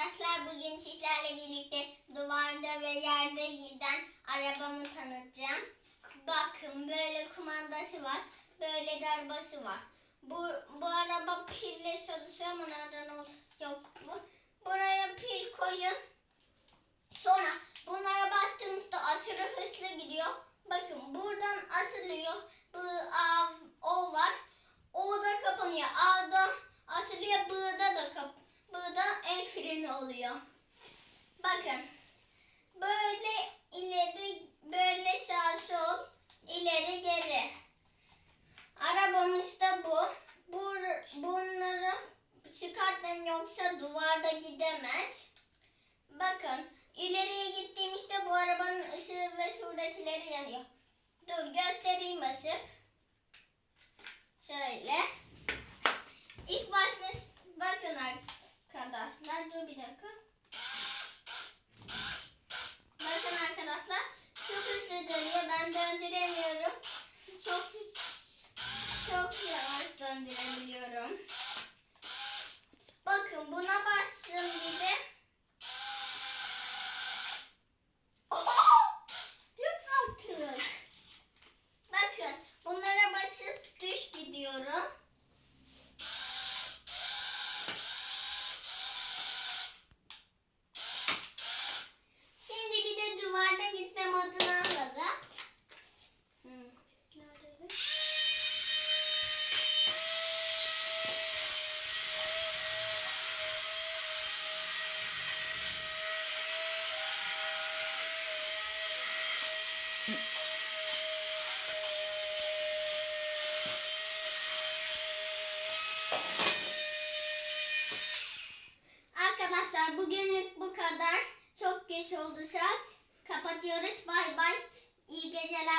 Arkadaşlar bugün sizlerle birlikte duvarda ve yerde giden arabamı tanıtacağım. Bakın böyle kumandası var. Böyle de arabası var. Bu, bu araba pille çalışıyor ama nereden ol yok mu? Buraya pil koyun. Sonra bunlara bastığımızda aşırı hızlı gidiyor. Bakın buradan asılıyor. Oluyor. Bakın. Böyle ileri böyle sağ sol ileri geri. Arabamız da bu. bu bunları çıkartın yoksa duvarda gidemez. Bakın ileriye gittiğimizde bu arabanın ışığı ve şuradakileri yanıyor. Dur göstereyim basıp. Şöyle. İlk başta bakın arkadaşlar. Dur bir dakika. Bakın arkadaşlar. Çok hızlı dönüyor. Ben döndüremiyorum. Çok çok yavaş döndürebiliyorum. Arkadaşlar bugünlük bu kadar. Çok geç oldu saat. Kapatıyoruz. Bay bay. İyi geceler.